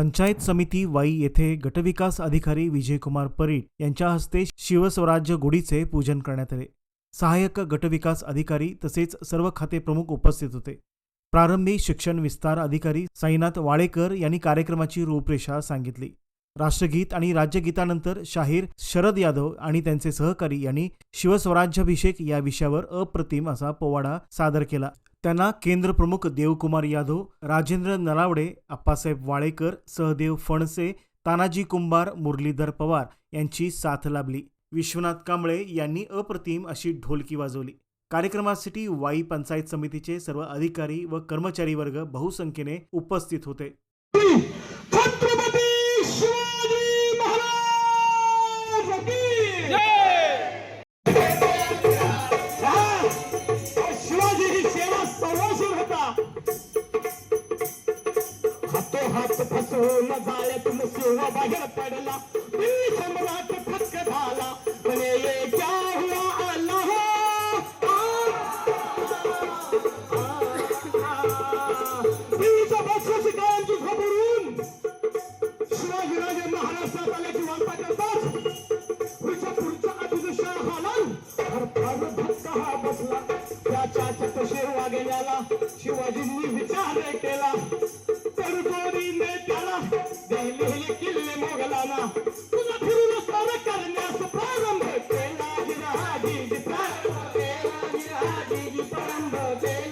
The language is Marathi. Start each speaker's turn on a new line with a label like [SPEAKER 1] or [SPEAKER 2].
[SPEAKER 1] पंचायत समिती वाई येथे गटविकास अधिकारी विजयकुमार परीट यांच्या हस्ते शिवस्वराज्य गुढीचे पूजन करण्यात आले. सहाय्यक गटविकास अधिकारी तसेच सर्व खाते प्रमुख उपस्थित होते. प्रारंभी शिक्षण विस्तार अधिकारी साईनाथ वाळेकर यांनी कार्यक्रमाची रूपरेषा सांगितली. राष्ट्रगीत आणि राज्यगीतानंतर शाहीर शरद यादव आणि त्यांचे सहकारी यांनी शिवस्वराज्याभिषेक या विषयावर अप्रतिम असा पोवाडा सादर केला. त्यांना केंद्र प्रमुख देवकुमार यादव राजेंद्र नलावडे अप्पासाहेब वाळेकर सहदेव फणसे तानाजी कुंभार मुरलीधर पवार यांची साथ लाभली. विश्वनाथ कांबळे यांनी अप्रतिम अशी ढोलकी वाजवली. कार्यक्रमासाठी वाई पंचायत समितीचे सर्व अधिकारी व कर्मचारी वर्ग बहुसंख्येने उपस्थित होते.
[SPEAKER 2] होता हातो हात फसवून जायत मुसिंह बाहेर पडला. मी सम्राट फक्क झाला. म्हणे ये क्या हुआ अल्लाह बीचं बक्षीस शिवाजीराजे महाराष्ट्रात आल्याची वार्ता करतात पुढच्या गेल्याला शिवाजींनी विचार केला. तर गोरीने त्याला दिलेले किल्ले मोगलाना. तुला फिरून करण्यास प्रारंभ केला. विराजीजी प्रारंभ केला. विराजीजी प्रारंभ केला.